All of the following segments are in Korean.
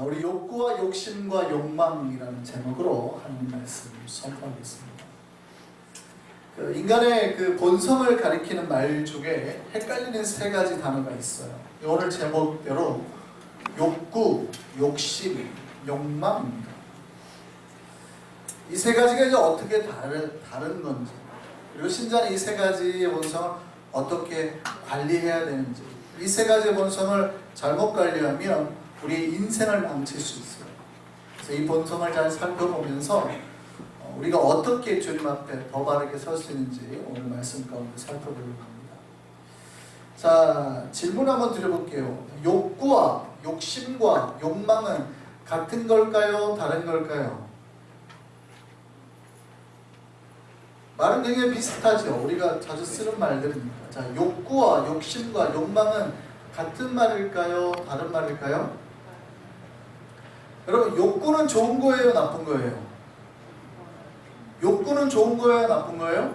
아, 우리 욕구와 욕심과 욕망이라는 제목으로 하나님 말씀 선포하겠습니다. 그 인간의 그 본성을 가리키는 말 중에 헷갈리는 세 가지 단어가 있어요. 오늘 제목대로 욕구, 욕심, 욕망입니다. 이 세 가지가 이제 어떻게 다른, 다른 건지, 그리고 신자는 이 세 가지의 본성을 어떻게 관리해야 되는지, 이 세 가지의 본성을 잘못 관리하면 우리 인생을 망칠 수 있어요. 그래서 이 본성을 잘 살펴보면서 어, 우리가 어떻게 주님 앞에 더 바르게 설 수 있는지 오늘 말씀 가운데 살펴보려고 합니다. 자, 질문 한번 드려볼게요. 욕구와 욕심과 욕망은 같은 걸까요? 다른 걸까요? 말은 굉장히 비슷하죠. 우리가 자주 쓰는 말들입니다. 자, 욕구와 욕심과 욕망은 같은 말일까요? 다른 말일까요? 여러분, 욕구는 좋은 거예요? 나쁜 거예요? 욕구는 좋은 거예요? 나쁜 거예요?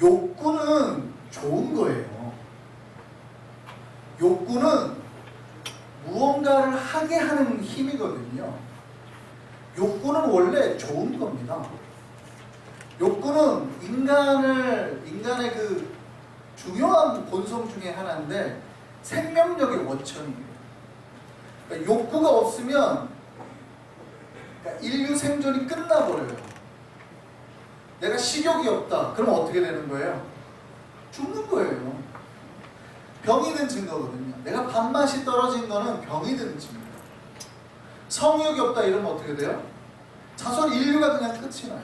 욕구는 좋은 거예요. 욕구는 무언가를 하게 하는 힘이거든요. 욕구는 원래 좋은 겁니다. 욕구는 인간을 인간의 그 중요한 본성 중에 하나인데 생명력의 원천이에요. 그러니까 욕구가 없으면 그러니까 인류 생존이 끝나버려요. 내가 식욕이 없다. 그럼 어떻게 되는 거예요? 죽는 거예요. 병이 든 증거거든요. 내가 밥맛이 떨어진 거는 병이 든 증거. 성욕이 없다 이러면 어떻게 돼요? 자손 인류가 그냥 끝이 나요.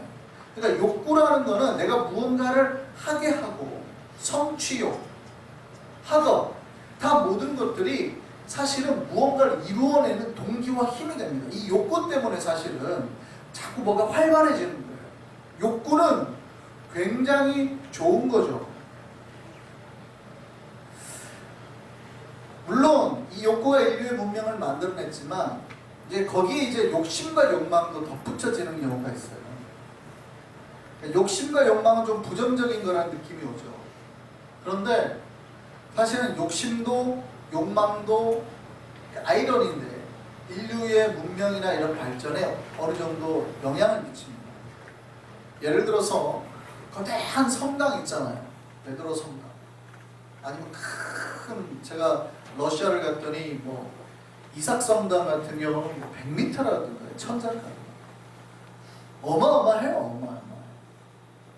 그러니까 욕구라는 거는 내가 무언가를 하게 하고 성취욕, 학업 다 모든 것들이 사실은 무언가를 이루어내는 동기와 힘이 됩니다. 이 욕구 때문에 사실은 자꾸 뭐가 활발해지는 거예요. 욕구는 굉장히 좋은 거죠. 물론 이 욕구가 인류의 문명을 만들어냈지만 이제 거기에 이제 욕심과 욕망도 덧붙여지는 경우가 있어요. 그러니까 욕심과 욕망은 좀 부정적인 거라는 느낌이 오죠. 그런데 사실은 욕심도 욕망도 아이러니인데 인류의 문명이나 이런 발전에 어느 정도 영향을 미칩니다. 예를 들어서 거대한 성당 있잖아요. 베드로 성당. 아니면 큰 제가 러시아를 갔더니 뭐 이삭 성당 같은 경우는 뭐 100m라든가 천장가 어마어마해요. 어마어마.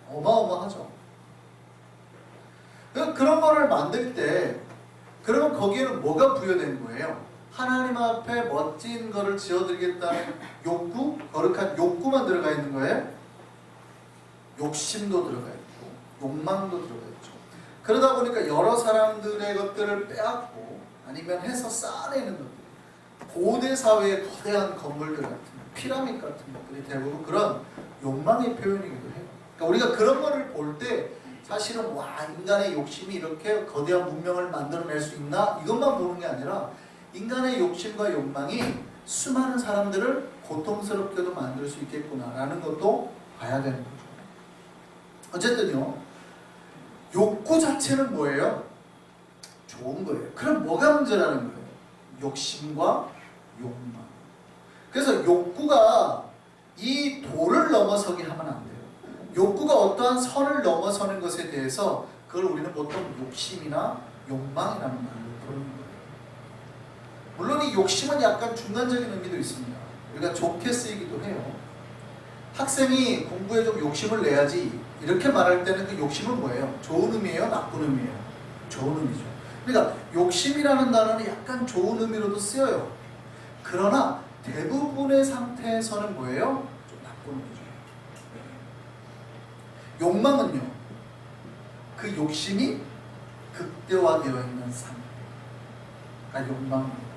어마어마하죠. 그- 그런 거를 만들 때 그러면 거기에는 뭐가 부여된 거예요? 하나님 앞에 멋진 거를 지어드리겠다는 욕구, 거룩한 욕구만 들어가 있는 거예요? 욕심도 들어가 있고 욕망도 들어가 있죠. 그러다 보니까 여러 사람들의 것들을 빼앗고 아니면 해서 쌓아내는 것들. 고대 사회의 거대한 건물들 같은 피라밋 같은 것들이 대부분 그런 욕망의 표현이기도 해요. 그러니까 우리가 그런 거를 볼때 사실은 와 인간의 욕심이 이렇게 거대한 문명을 만들어낼 수 있나 이것만 보는 게 아니라 인간의 욕심과 욕망이 수많은 사람들을 고통스럽게도 만들 수 있겠구나라는 것도 봐야 되는 거죠. 어쨌든요, 욕구 자체는 뭐예요? 좋은 거예요. 그럼 뭐가 문제라는 거예요? 욕심과 욕망. 그래서 욕구가 이 도를 넘어서게 하면 안 돼요. 욕구가 어떠한 선을 넘어서는 것에 대해서 그걸 우리는 보통 욕심이나 욕망이라는 말로 부르는 거예요. 물론 이 욕심은 약간 중간적인 의미도 있습니다. 우리가 좋게 쓰이기도 해요. 학생이 공부에 좀 욕심을 내야지 이렇게 말할 때는 그 욕심은 뭐예요? 좋은 의미예요? 나쁜 의미예요? 좋은 의미죠. 그러니까 욕심이라는 단어는 약간 좋은 의미로도 쓰여요. 그러나 대부분의 상태에서는 뭐예요? 좀 나쁜 의미죠. 욕망은요. 그 욕심이 극대화되어 있는 상태가 욕망입니다.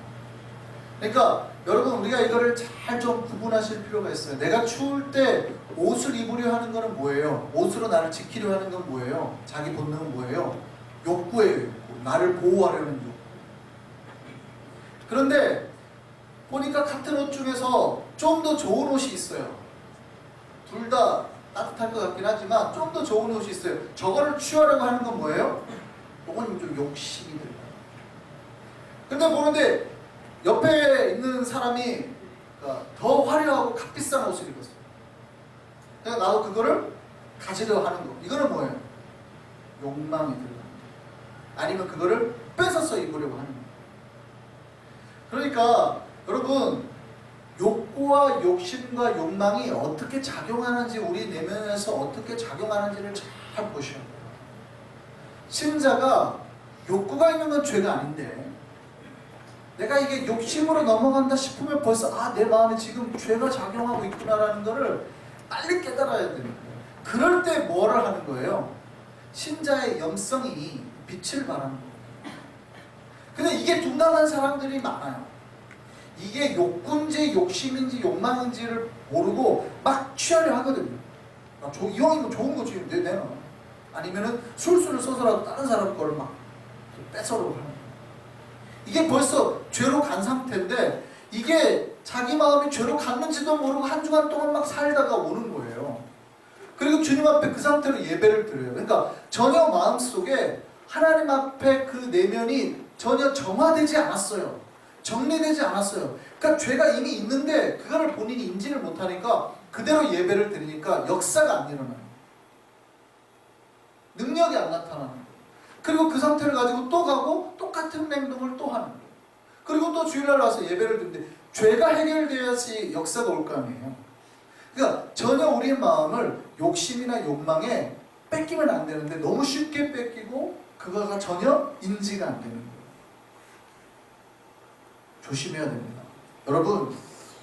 그러니까 여러분 우리가 이거를 잘 좀 구분하실 필요가 있어요. 내가 추울 때 옷을 입으려 하는 것은 뭐예요? 옷으로 나를 지키려 하는 건 뭐예요? 자기 본능은 뭐예요? 욕구예요. 욕구. 나를 보호하려는 욕구. 그런데 보니까 같은 옷 중에서 좀 더 좋은 옷이 있어요. 둘 다 따뜻할 것 같긴 하지만 좀 더 좋은 옷이 있어요. 저거를 취하려고 하는 건 뭐예요? 그건 좀 욕심이 들어요. 그런데 보는데 옆에 있는 사람이 그러니까 더 화려하고 값비싼 옷을 입었어요. 그러니까 나도 그거를 가지려 하는 거. 이거는 뭐예요? 욕망이 거. 아니면 그거를 뺏어서 입으려고 하는 거. 그러니까 여러분 욕구와 욕심과 욕망이 어떻게 작용하는지 우리 내면에서 어떻게 작용하는지를 잘 돼요. 신자가 욕구가 있는 건 죄가 아닌데 내가 이게 욕심으로 넘어간다 싶으면 벌써 아 내 마음에 지금 죄가 작용하고 있구나라는 거를 빨리 깨달아야 거예요. 그럴 때 뭐를 하는 거예요? 신자의 영성이 빛을 발하는 거예요. 근데 이게 둔감한 사람들이 많아요. 이게 욕구인지 욕심인지 욕망인지를 모르고 막 취하려 하거든요. 아, 저, 이 형이 뭐 좋은 거지 내 내놔. 아니면은 술수를 써서라도 다른 사람 거를 막 뺏어려고 하는 거예요. 이게 벌써 죄로 간 상태인데 이게 자기 마음이 죄로 갔는지도 모르고 한 주간 동안 막 살다가 오는 거예요. 그리고 주님 앞에 그 상태로 예배를 드려요. 그러니까 전혀 마음 속에 하나님 앞에 그 내면이 전혀 정화되지 않았어요. 정리되지 않았어요. 그러니까 죄가 이미 있는데 그거를 본인이 인지를 못하니까 그대로 예배를 드리니까 역사가 안 일어나요. 능력이 안 나타나는 거예요. 그리고 그 상태를 가지고 또 가고 똑같은 행동을 또 하는 거예요. 그리고 또 주일날 와서 예배를 드리는데 죄가 해결돼야지 역사가 올 거 아니에요. 그러니까 전혀 우리의 마음을 욕심이나 욕망에 뺏기면 안 되는데 너무 쉽게 뺏기고 그거가 전혀 인지가 안 되는 거예요. 조심해야 됩니다. 여러분,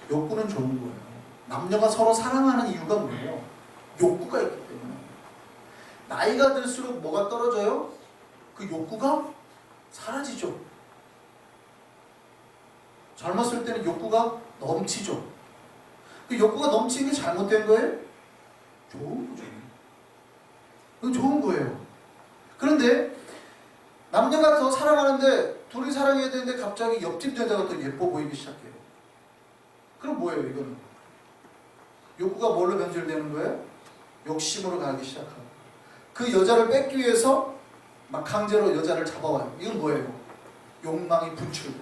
욕구는 좋은 거예요. 남녀가 서로 사랑하는 이유가 뭐예요? 욕구가 있기 때문에. 나이가 들수록 뭐가 떨어져요? 그 욕구가 사라지죠. 젊었을 때는 욕구가 넘치죠. 그 욕구가 넘치는 게 잘못된 거예요? 좋은 거죠. 그건 좋은 거예요. 그런데 남녀가 더 사랑하는데 둘이 사랑해야 되는데 갑자기 옆집 여자가 더 예뻐 보이기 시작해요. 그럼 뭐예요, 이거는? 욕구가 뭘로 변질되는 거예요? 욕심으로 가기 시작하고. 그 여자를 뺏기 위해서 막 강제로 여자를 잡아와요. 이건 뭐예요? 욕망이 분출돼.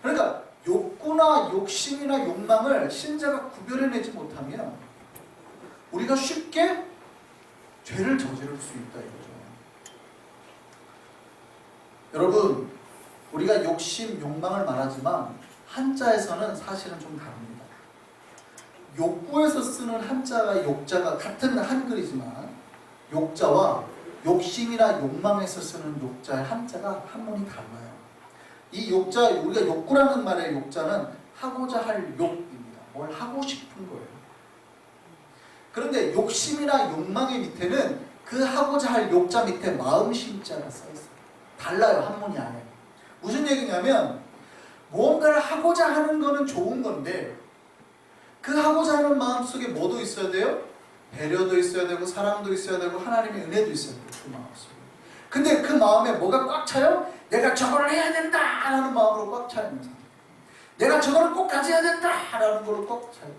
그러니까 욕구나 욕심이나 욕망을 신자가 구별해내지 못하면 우리가 쉽게 죄를 저지를 수 있다 이거죠. 여러분, 우리가 욕심, 욕망을 말하지만 한자에서는 사실은 좀 다릅니다. 욕구에서 쓰는 한자가 욕자가 같은 한글이지만 욕자와 욕심이나 욕망에서 쓰는 욕자의 한자가 한문이 달라요. 이 욕자 우리가 욕구라는 말의 욕자는 하고자 할 욕입니다. 뭘 하고 싶은 거예요. 그런데 욕심이나 욕망의 밑에는 그 하고자 할 욕자 밑에 마음 심자가 써 있어요. 달라요 한문이 안에. 무슨 얘기냐면 무언가를 하고자 하는 거는 좋은 건데 그 하고자 하는 마음 속에 뭐도 있어야 돼요? 배려도 있어야 되고 사랑도 있어야 되고 하나님의 은혜도 있어야 돼요. 그 마음 속에. 근데 그 마음에 뭐가 꽉 차요? 내가 저걸 해야 된다 라는 마음으로 꽉차 있는 사람. 내가 저거를 꼭 가져야 된다 라는 걸로 꽉 차요.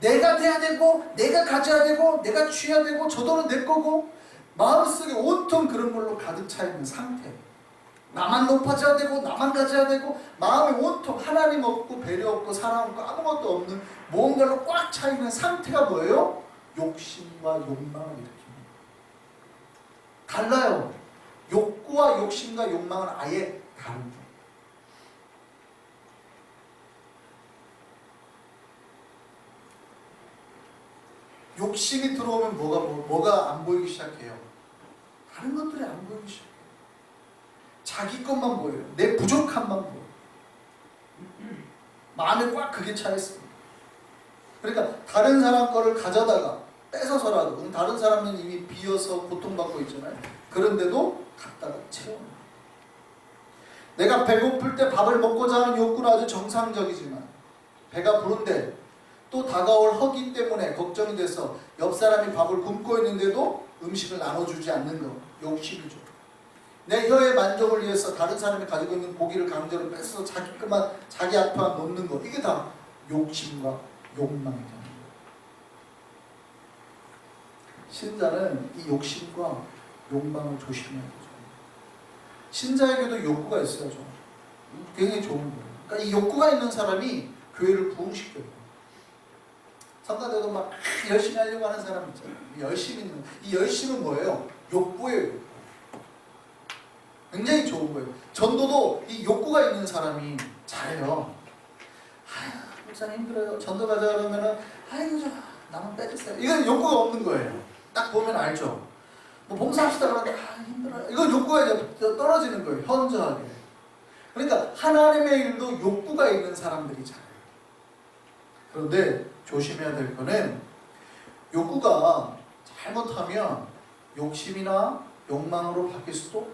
내가 돼야 되고 내가 가져야 되고 내가 취해야 되고 저 돈은 내 거고 마음속에 온통 그런 걸로 가득 차 있는 상태. 나만 높아져야 되고 나만 가져야 되고 마음에 온통 하나님 없고 배려 없고 사랑 없고 아무것도 없는 무언가로 꽉 차 있는 상태가 뭐예요? 욕심과 욕망을 일으킵니다. 달라요. 욕구와 욕심과 욕망은 아예 다릅니다. 욕심이 들어오면 뭐가 뭐- 뭐가 안 보이기 시작해요. 다른 것들이 안 보이기 시작해요. 자기 것만 보여요. 내 부족함만 보여요. 마음에 꽉 그게 차 있어요. 그러니까 다른 사람 거를 가져다가 뺏어서라도 그럼 다른 사람은 이미 비어서 고통받고 있잖아요. 그런데도 갖다가 채워. 내가 배고플 때 밥을 먹고자 하는 욕구는 아주 정상적이지만 배가 부른데 또 다가올 허기 때문에 걱정이 돼서 옆 사람이 밥을 굶고 있는데도 음식을 나눠주지 않는 거 욕심이죠. 내 혀의 만족을 위해서 다른 사람이 가지고 있는 고기를 강제로 뺏어서 자기 것만 자기 앞에만 놓는 거 이게 다 욕심과 욕망이잖아요. 신자는 이 욕심과 욕망을 조심해야 되죠. 신자에게도 욕구가 있어야죠. 굉장히 좋은 거예요. 그러니까 이 욕구가 있는 사람이 교회를 부흥시켜요. 성가대도 막 열심히 하려고 하는 사람 있잖아요. 열심히 있는 이 열심은 뭐예요? 욕구예요. 굉장히 좋은 거예요. 전도도 이 욕구가 있는 사람이 잘해요. 아휴, 목사님 힘들어요. 전도 가자 그러면은 아이고 저 나만 빼주세요. 이건 욕구가 없는 거예요. 딱 보면 알죠. 뭐 봉사합시다 그러는데 아 힘들어요. 이건 욕구가 이제 떨어지는 거예요. 현저하게. 그러니까 하나님의 일도 욕구가 있는 사람들이 잘해요. 그런데 조심해야 될 거는 욕구가 잘못하면 욕심이나 욕망으로 바뀔 수도.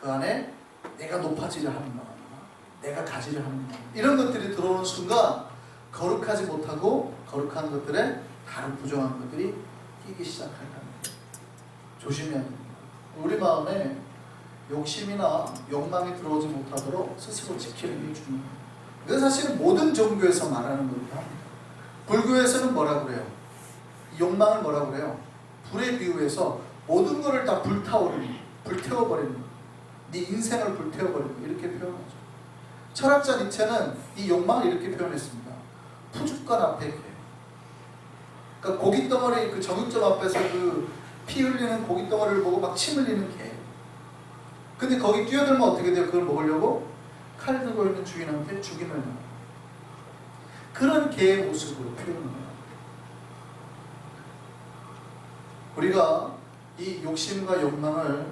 그 안에 내가 높아지려 하는 마음, 내가 가지려 하는 마음 이런 것들이 들어오는 순간 거룩하지 못하고 거룩한 것들에 다른 부정한 것들이 끼기 시작할 겁니다. 조심해야 됩니다. 우리 마음에 욕심이나 욕망이 들어오지 못하도록 스스로 지키는 게 중요해요. 그래서 사실은 모든 종교에서 말하는 겁니다. 불교에서는 뭐라 그래요? 욕망을 뭐라 그래요? 불에 비유해서 모든 것을 다 불타오르는, 불태워버리는, 네 인생을 불태워버리는 이렇게 표현하죠. 철학자 니체는 이 욕망을 이렇게 표현했습니다. 푸주간 앞에 개. 그러니까 고기 덩어리 그 정육점 앞에서 그 피 흘리는 고기 덩어리를 보고 막 침 흘리는 개. 근데 거기 뛰어들면 어떻게 돼요? 그걸 먹으려고 칼 들고 있는 주인한테 죽임을 당해요. 그런 개의 모습으로 표현합니다. 우리가 이 욕심과 욕망을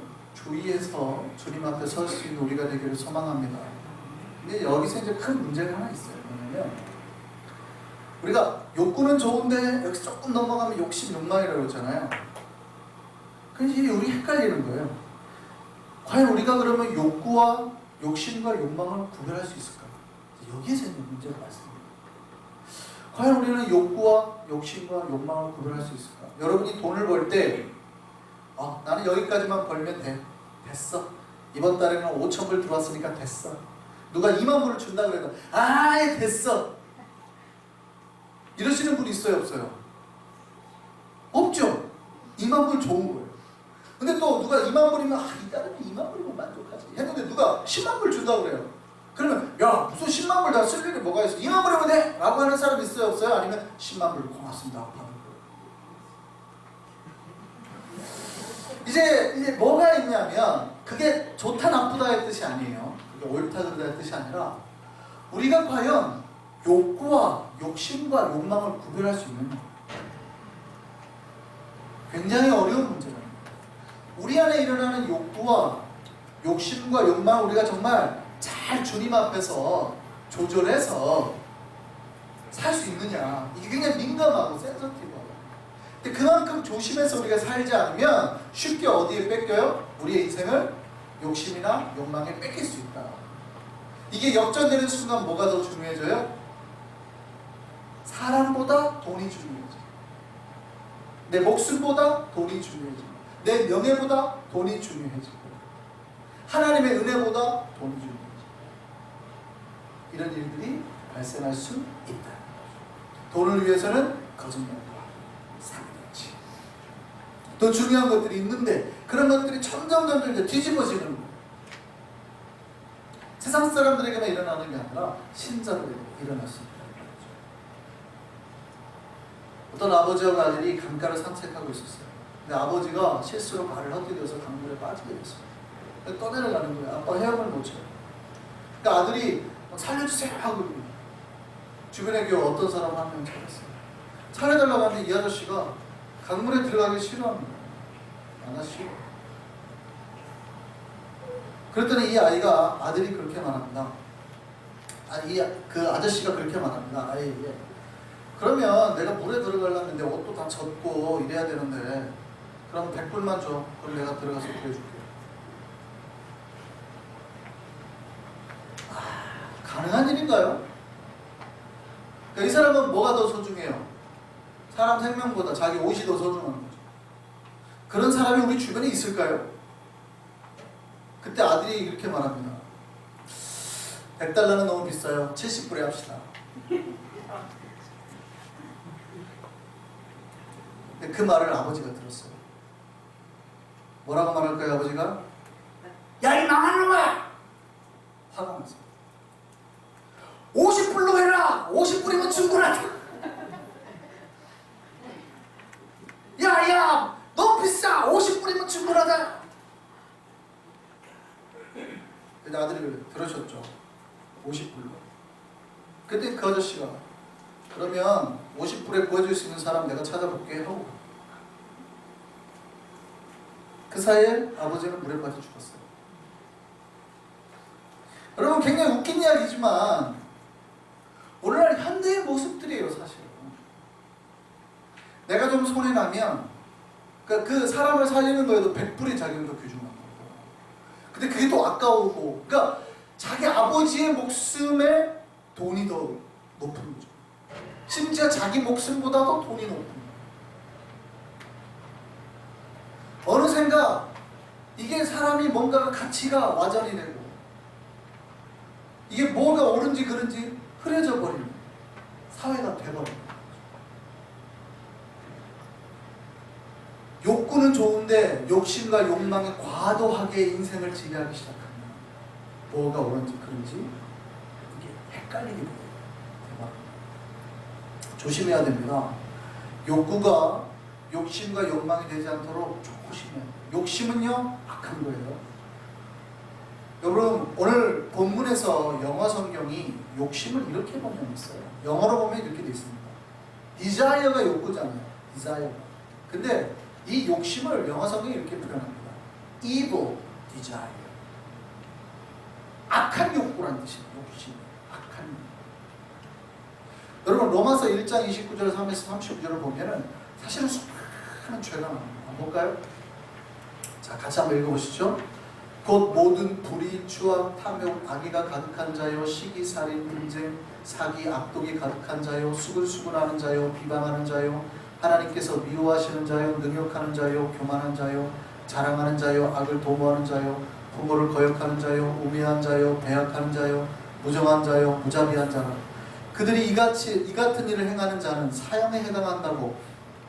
주의해서 주님 앞에 설 수 있는 우리가 되기를 소망합니다. 근데 여기서 이제 큰 문제가 하나 있어요. 뭐냐면 우리가 욕구는 좋은데 여기서 조금 넘어가면 욕심, 욕망이라고 그러잖아요. 그래서 이게 우리 헷갈리는 거예요. 과연 우리가 그러면 욕구와 욕심과 욕망을 구별할 수 있을까? 여기에서 있는 문제가 많습니다. 과연 우리는 욕구와 욕심과 욕망을 구별할 수 있을까? 여러분이 돈을 벌 때, 어, 나는 여기까지만 벌면 돼. 됐어. 이번 달에는 5천 불 들어왔으니까 됐어. 누가 2만 불을 준다 그래도, 아, 됐어. 이러시는 분 있어요, 없어요? 없죠. 2만 불 좋은 거예요. 근데 또 누가 2만 불이면, 아, 이 달에는 2만 불이면 만족하지. 했는데 누가 10만 불 준다 그래요. 그러면 야 무슨 10만 불 다 쓸 일이 뭐가 있어 2만 불이면 돼? 라고 하는 사람 있어요 없어요? 아니면 10만 불 고맙습니다 하고 하는 거예요 이제, 이제 뭐가 있냐면 그게 좋다 나쁘다의 뜻이 아니에요. 그게 옳다 그르다의 뜻이 아니라 우리가 과연 욕구와 욕심과 욕망을 구별할 수 있느냐 굉장히 어려운 문제입니다 우리 안에 일어나는 욕구와 욕심과 욕망을 우리가 정말 잘 주님 앞에서 조절해서 살 수 있느냐. 이게 굉장히 민감하고 센서티브하고 근데 그만큼 조심해서 우리가 살지 않으면 쉽게 어디에 뺏겨요? 우리의 인생을 욕심이나 욕망에 뺏길 수 있다 이게 역전되는 순간 뭐가 더 중요해져요? 사람보다 돈이 중요해져 내 목숨보다 돈이 중요해져 내 명예보다 돈이 중요해지고 하나님의 은혜보다 돈이 중요해져 이런 일들이 발생할 수 있다. 돈을 위해서는 거짓말과 사기 치. 또 중요한 것들이 있는데 그런 것들이 점점 점점 뒤집어지는. 세상 사람들에게만 일어나는 게 아니라 신자들에게 일어날 수 있다. 어떤 아버지와 아들이 강가를 산책하고 있었어요. 근데 아버지가 실수로 발을 헛디뎌서 강물에 빠지게 됐어요. 떠내려가는 거예요. 아빠 헤엄을 못 쳐요. 그러니까 아들이 막 살려주세요 하고 주변에 그 어떤 사람 한 명 찾았어요. 살려달라고 하는데 이 아저씨가 강물에 들어가기 싫어합니다. 안 하시고. 그랬더니 이 아이가 아들이 그렇게 말합니다. 아니 그 아저씨가 그렇게 말합니다. 아이에게 그러면 내가 물에 들어가려면 내 옷도 다 젖고 이래야 되는데 그럼 100불만 줘. 그럼 내가 들어가서 구해줄게. 가능한 일인가요? 그러니까 이 사람은 뭐가 더 소중해요? 사람 생명보다 자기 옷이 더 소중한 거죠. 그런 사람이 우리 주변에 있을까요? 그때 아들이 이렇게 말합니다. 100달러는 너무 비싸요. 70불에 합시다. 그 말을 아버지가 들었어요. 뭐라고 말할까요, 아버지가? 화가 나서 50불로 해라 50불이면 충분하다 야야 너무 비싸 50불이면 충분하다 근데 아들이 들으셨죠 50불로 그 아저씨가 그러면 50불에 구해줄 수 있는 사람 내가 찾아볼게 하고. 그 사이에 아버지는 물에 빠져 죽었어요. 여러분 굉장히 웃긴 이야기지만 오늘날 현대의 모습들이에요 사실은. 내가 좀 손해 나면 그, 그 사람을 살리는 거에도 100불이 자기는 더 귀중한 거고. 근데 그게 또 아까우고. 그러니까 자기 아버지의 목숨에 돈이 더 높은 거죠 심지어 자기 목숨보다도 돈이 높은 거예요 어느샌가 이게 사람이 뭔가 가치가 와전이 되고 이게 뭐가 옳은지 그른지 흐려져 버리는 사회가 돼버립니다. 욕구는 좋은데 욕심과 욕망이 과도하게 인생을 지배하기 시작하면 뭐가 옳은지 그른지 이게 헷갈리게. 대박. 조심해야 됩니다. 욕구가 욕심과 욕망이 되지 않도록 조심해야 돼요. 욕심은요 악한 거예요. 여러분 오늘 본문에서 영어 성경이 욕심을 이렇게 번역했어요. 영어로 보면 이렇게 돼 있습니다. 디자이어가 욕구잖아요. 디자이어. 근데 이 욕심을 영어 성경이 이렇게 표현합니다. evil desire. 악한 욕구라는 뜻이에요. 욕심. 악한 욕구. 여러분 로마서 1장 29절 3에서 39절을 보면은 사실은 수많은 죄가 나옵니다. 볼까요? 자 같이 한번 읽어보시죠. 곧 모든 불의, 추악, 탐욕, 악의가 가득한 자요, 시기, 살인, 분쟁, 사기, 악독이 가득한 자요, 수근수근하는 자요, 비방하는 자요, 하나님께서 미워하시는 자요, 능욕하는 자요, 교만한 자요, 자랑하는 자요, 악을 도모하는 자요, 부모를 거역하는 자요, 우매한 자요, 배약하는 자요, 무정한 자요, 무자비한 자라. 그들이 이같이 이 같은 일을 행하는 자는 사형에 해당한다고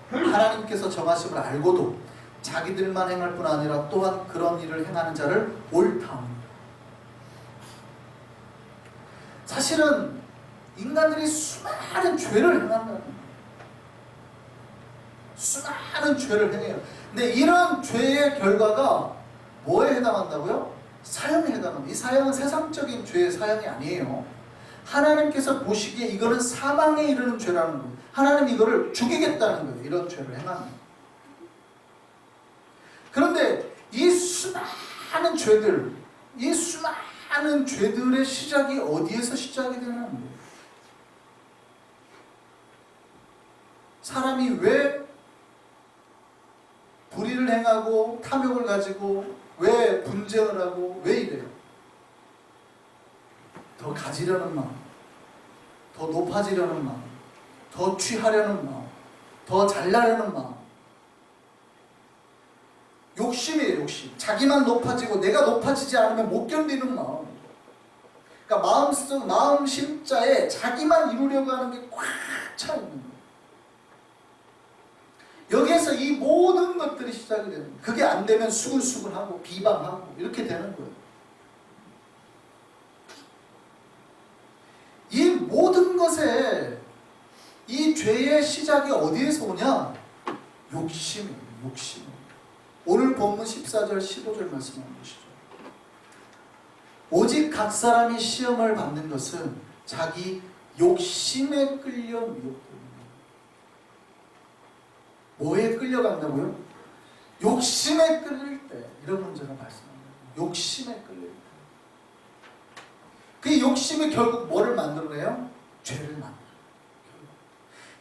하나님께서 정하심을 알고도 자기들만 행할 뿐 아니라 또한 그런 일을 행하는 자를 옳다. 사실은 인간들이 수많은 죄를 거예요. 수많은 죄를 행해요. 근데 이런 죄의 결과가 뭐에 해당한다고요? 사형에 해당합니다. 이 사형은 세상적인 죄의 사형이 아니에요. 하나님께서 보시기에 이거는 사망에 이르는 죄라는 거예요. 하나님 이거를 죽이겠다는 거예요. 이런 죄를 행하면. 그런데 이 수많은 죄들, 이 수많은 죄들의 시작이 어디에서 시작이 되는 거예요? 사람이 왜 불의를 행하고 탐욕을 가지고 왜 분쟁을 하고 왜 이래요? 더 가지려는 마음, 더 높아지려는 마음, 더 취하려는 마음, 더 잘나려는 마음. 욕심이에요, 욕심. 자기만 높아지고 내가 높아지지 않으면 못 견디는 마음. 그러니까 마음 속, 마음 심자에 자기만 이루려고 하는 게 꽉 차 있는 거예요. 여기에서 이 모든 것들이 시작이 되는 거예요. 그게 안 되면 수근수근하고 비방하고 이렇게 되는 거예요. 이 모든 것에 이 죄의 시작이 어디에서 오냐? 욕심이에요. 욕심. 오늘 본문 14절 15절 말씀 한번 보시죠. 오직 각 사람이 시험을 받는 것은 자기 욕심에 끌려 미혹됩니다. 뭐에 끌려간다고요? 욕심에 끌릴 때 이런 문제가 발생합니다. 욕심에 끌릴 때. 그 욕심이 결국 뭐를 만들어내요? 죄를 만들어요.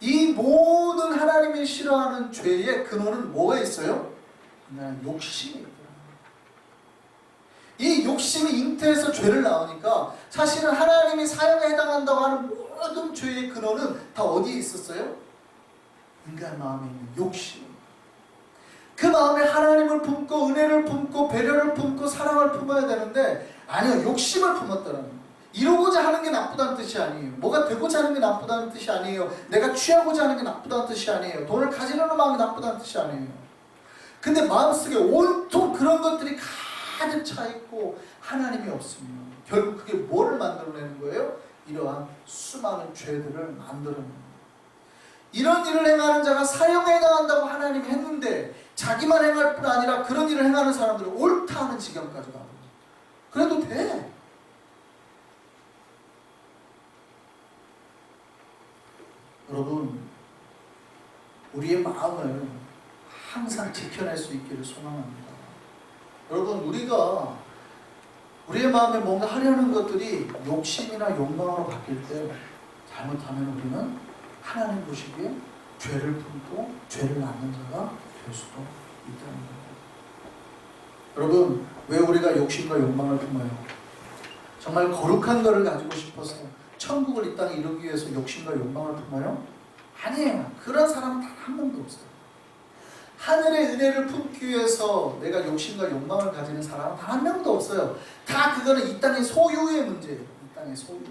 이 모든 하나님이 싫어하는 죄의 근원은 뭐가 있어요? 그냥 욕심이. 이 욕심이 잉태해서 죄를 낳으니까 사실은 하나님이 사형에 해당한다고 하는 모든 죄의 근원은 다 어디에 있었어요? 인간 마음에 있는 욕심. 그 마음에 하나님을 품고 은혜를 품고 배려를 품고 사랑을 품어야 되는데 아니요 욕심을 품었다는 거예요. 이루고자 하는 게 나쁘다는 뜻이 아니에요. 뭐가 되고자 하는 게 나쁘다는 뜻이 아니에요. 내가 취하고자 하는 게 나쁘다는 뜻이 아니에요. 돈을 가지려는 마음이 나쁘다는 뜻이 아니에요. 근데 마음속에 온통 그런 것들이 가득 차 있고 하나님이 없으면 결국 그게 뭐를 만들어내는 거예요? 이러한 수많은 죄들을 만들어내는. 이런 일을 행하는 자가 사형에 당한다고 하나님이 했는데 자기만 행할 뿐 아니라 그런 일을 행하는 사람들은 옳다 하는 지경까지 가고 그래도 돼. 여러분 우리의 마음을 항상 지켜낼 수 있기를 소망합니다. 여러분 우리가 우리의 마음에 뭔가 하려는 것들이 욕심이나 욕망으로 바뀔 때 잘못하면 우리는 하나님 보시기에 죄를 품고 죄를 낳는 자가 될 수도 있다는 거예요. 여러분 왜 우리가 욕심과 욕망을 품어요? 정말 거룩한 것을 가지고 싶어서 천국을 이 땅에 이루기 위해서 욕심과 욕망을 품어요? 아니에요. 그런 사람은 단 한 명도 없어요. 하늘의 은혜를 품기 위해서 내가 욕심과 욕망을 가지는 사람은 단 한 명도 없어요. 다 그거는 이 땅의 소유의 문제예요. 이 땅의 소유의.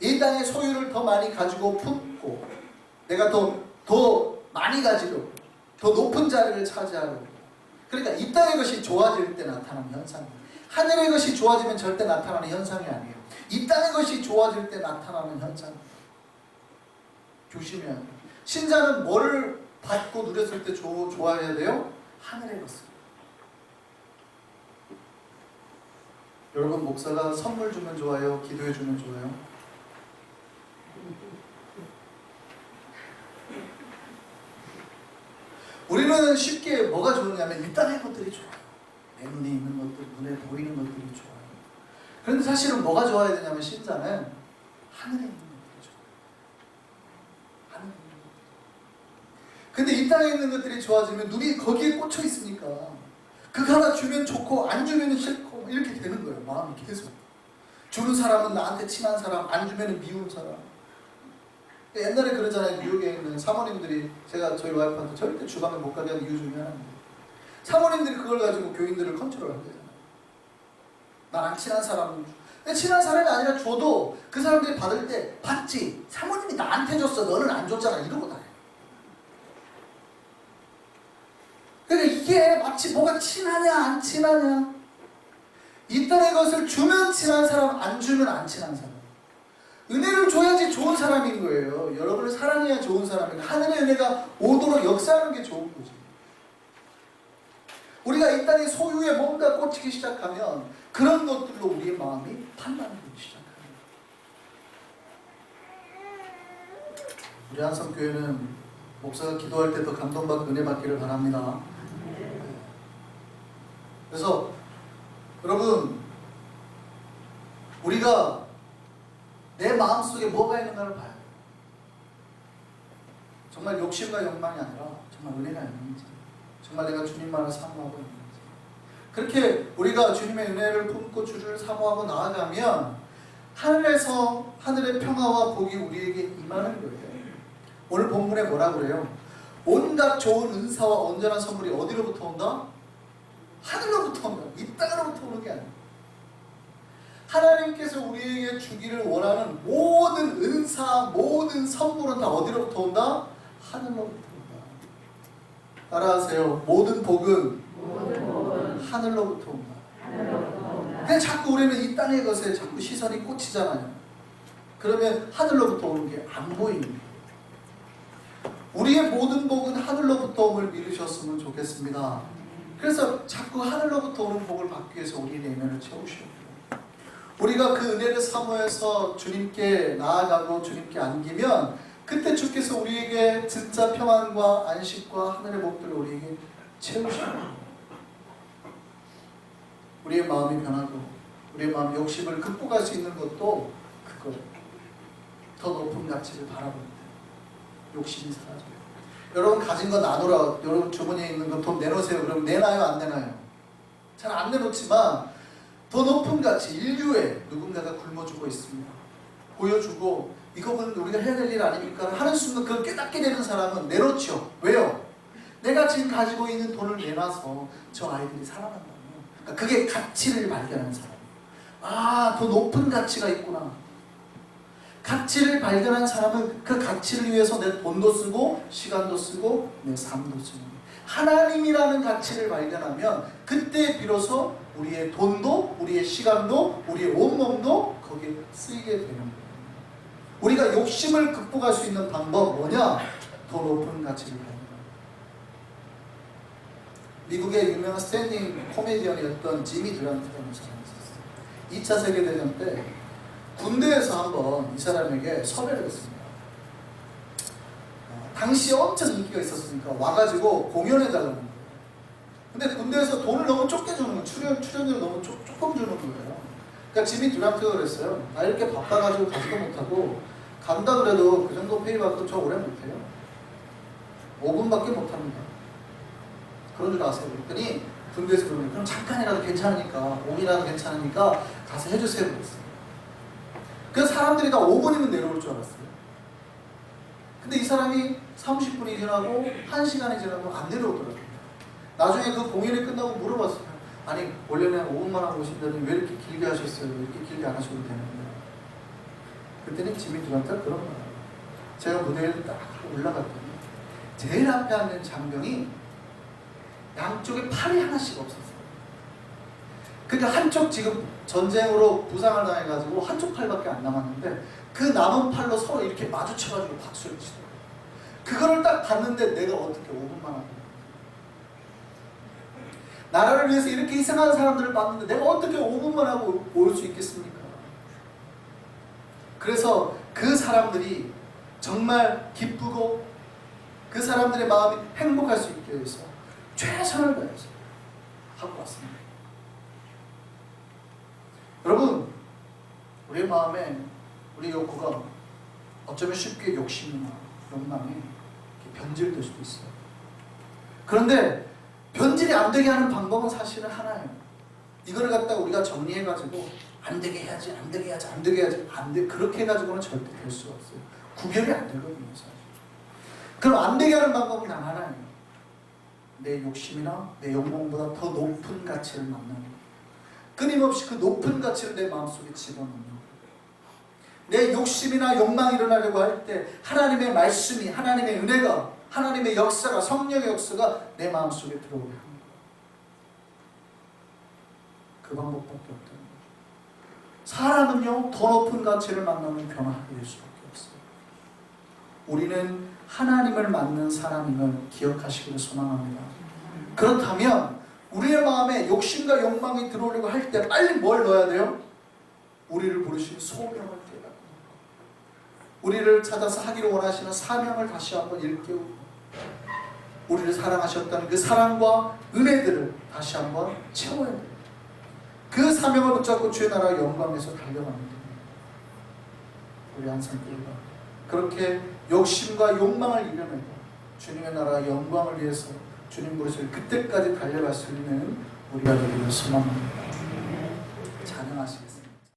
이 땅의 소유를 더 많이 가지고 품고 내가 더, 더 많이 가지려고 더 높은 자리를 차지하려고 그러니까 이 땅의 것이 좋아질 때 나타나는 현상이에요. 하늘의 것이 좋아지면 절대 나타나는 현상이 아니에요. 이 땅의 것이 좋아질 때 나타나는 현상. 조심해야 돼요. 신자는 뭐를 받고 누렸을 때 조, 좋아해야 돼요? 하늘의 것을. 여러분 목사가 선물 주면 좋아요? 기도해 주면 좋아요? 우리는 쉽게 뭐가 좋으냐면 이 땅의 것들이 좋아요. 내 눈에 있는 것들, 눈에 보이는 것들이 좋아요. 그런데 사실은 뭐가 좋아야 되냐면 신자는 하늘에 있는 것들이 좋아요. 하늘에 있는 것들. 근데 이 땅에 있는 것들이 좋아지면 눈이 거기에 꽂혀 있으니까 그거 하나 주면 좋고 안 주면 싫고 이렇게 되는 거예요. 마음이 계속. 주는 사람은 나한테 친한 사람, 안 주면 미운 사람. 옛날에 그러잖아요. 뉴욕에 있는 사모님들이 제가 저희 와이프한테 절대 주방에 못 가게 한 이유 중에 하나입니다. 사모님들이 그걸 가지고 교인들을 컨트롤 한대잖아요. 나랑 친한 근데 친한 사람이 아니라 줘도 그 사람들이 받을 때 받지. 사모님이 나한테 줬어. 너는 안 줬잖아. 이러고 다녀요. 그러니까 이게 마치 뭐가 친하냐 안 친하냐. 이 땅의 것을 주면 친한 사람, 안 주면 안 친한 사람. 은혜를 줘야지 좋은 사람인 거예요. 여러분을 사랑해야 좋은 사람이에요. 하늘의 은혜가 오도록 역사하는 게 좋은 거지. 우리가 이 땅의 소유에 뭔가 꽂히기 시작하면 그런 것들로 우리의 마음이 판단되기 시작합니다. 우리 한성교회는 목사가 기도할 때 더 감동받고 은혜 받기를 바랍니다. 그래서 여러분 우리가 내 마음속에 뭐가 있는가를 봐야 돼요. 정말 욕심과 욕망이 아니라 정말 은혜가 있는지 정말 내가 주님만을 사모하고 있는지 그렇게 우리가 주님의 은혜를 품고 주를 사모하고 나아가면 하늘에서 하늘의 평화와 복이 우리에게 임하는 거예요. 오늘 본문에 뭐라 그래요? 온갖 좋은 은사와 온전한 선물이 어디로부터 온다? 하늘로부터 온다. 이 땅으로부터 오는 게 아니에요. 하나님께서 우리에게 주기를 원하는 모든 은사, 모든 선물은 다 어디로부터 온다? 하늘로부터. 따라하세요. 모든 복은 하늘로부터 온다. 그냥 자꾸 우리는 이 땅의 것에 자꾸 시선이 꽂히잖아요. 그러면 하늘로부터 오는 게 안 보입니다. 우리의 모든 복은 하늘로부터 옴을 믿으셨으면 좋겠습니다. 그래서 자꾸 하늘로부터 오는 복을 받기 위해서 우리 내면을 채우시옵니다. 우리가 그 은혜를 사모해서 주님께 나아가고 주님께 안기면 그때 주께서 우리에게 진짜 평안과 안식과 하늘의 복들을 우리에게 채우십니다. 우리의 마음이 변하고 우리의 마음 욕심을 극복할 수 있는 것도 그거예요. 더 높은 가치를 바라볼 때 욕심이 사라져요. 여러분 가진 거 나누라. 여러분 주머니에 있는 거 돈 내놓으세요. 그럼 내놔요 안 내놔요? 잘 안 내놓지만 더 높은 가치 인류에 누군가가 굶어 죽고 있습니다. 보여주고 이거는 우리가 해야 될 일 아닙니까? 하는 순간 그걸 깨닫게 되는 사람은 내놓죠. 왜요? 내가 지금 가지고 있는 돈을 내놔서 저 아이들이 살아난다면 그러니까 그게 가치를 발견하는 사람이에요. 아, 더 높은 가치가 있구나. 가치를 발견한 사람은 그 가치를 위해서 내 돈도 쓰고 시간도 쓰고 내 삶도 쓰는. 하나님이라는 가치를 발견하면 그때 비로소 우리의 돈도 우리의 시간도 우리의 온몸도 거기에 쓰이게 되는. 우리가 욕심을 극복할 수 있는 방법 뭐냐? 더 높은 가치를 갖는 거. 미국의 유명한 스탠딩 코미디언이었던 지미 드란트라는 사람이 있었어요. 2차 세계대전 때 군대에서 한번 이 사람에게 섭외를 했습니다. 어, 당시 엄청 인기가 있었으니까 와가지고 공연해달라는 거예요. 근데 군대에서 돈을 너무 적게 주는 거예요. 출연, 출연료를 너무 조, 조금 주는 거예요. 그러니까 지미 드란트가 그랬어요. 나 이렇게 바빠가지고 가지도 못하고 간다 그래도 그 정도 페이 받고 저 오래 못해요. 5분밖에 못합니다. 그런 줄 아세요? 그랬더니 군대에서 그러면 그럼 잠깐이라도 괜찮으니까 5분이라도 괜찮으니까 가서 해주세요 그랬어요. 그래서 사람들이 다 5분이면 내려올 줄 알았어요. 근데 이 사람이 30분이 지나고 1시간이 지나고 안 내려오더라고요. 나중에 그 공연이 끝나고 물어봤어요. 아니 원래는 5분만 하고 오신다니 왜 이렇게 길게 하셨어요? 왜 이렇게 길게 안 하셔도 되는데. 그때는 지미 들한테 그런 거예요. 제가 무대에 딱 올라갔더니 제일 앞에 앉은 장병이 양쪽에 팔이 하나씩 없었어요. 그러니까 한쪽 지금 전쟁으로 부상을 당해가지고 한쪽 팔밖에 안 남았는데 그 남은 팔로 서로 이렇게 마주쳐가지고 박수를 치더라고요. 그거를 딱 봤는데 내가 어떻게 5분만 하고 나라를 위해서 이렇게 희생하는 사람들을 봤는데 내가 어떻게 5분만 하고 올 수 있겠습니까? 그래서 그 사람들이 정말 기쁘고 그 사람들의 마음이 행복할 수 있게 위해서 최선을 다해서 하고 왔습니다. 여러분, 우리의 마음에 우리 욕구가 어쩌면 쉽게 욕심이나 욕망이 변질될 수도 있어요. 그런데 변질이 안 되게 하는 방법은 사실은 하나예요. 이거를 갖다 우리가 정리해가지고 안 되게 해야지, 안 되게 해야지, 안 되게 해야지, 안 돼. 그렇게 해가지고는 절대 될 수가 없어요. 구별이 안 되거든요, 사실. 그럼 안 되게 하는 방법은 단 하나예요. 내 욕심이나 내 욕망보다 더 높은 가치를 만나는 거예요. 끊임없이 그 높은 가치를 내 마음속에 집어넣는 거예요. 내 욕심이나 욕망이 일어나려고 할 때 하나님의 말씀이 하나님의 은혜가 하나님의 역사가 성령의 역사가 내 마음속에 들어오게 합니다. 그 방법밖에 거죠. 사람은요 더 높은 가치를 만나면 변화하게 될 수밖에 없어요. 우리는 하나님을 만난 사람임을 기억하시기를 소망합니다. 그렇다면 우리의 마음에 욕심과 욕망이 들어오려고 할 때 빨리 뭘 넣어야 돼요? 우리를 부르신 소명을 깨닫고 우리를 찾아서 하기를 원하시는 사명을 다시 한번 일깨우고 우리를 사랑하셨다는 그 사랑과 은혜들을 다시 한번 채워야 돼요. 그 사명을 붙잡고 주의 나라 영광에서 달려가는 겁니다. 우리 항상 우리가 그렇게 욕심과 욕망을 이겨내고 주님의 나라 영광을 위해서 주님 부르실 그때까지 달려갈 수 있는 우리가 되기를 소망합니다. 찬양하시겠습니다.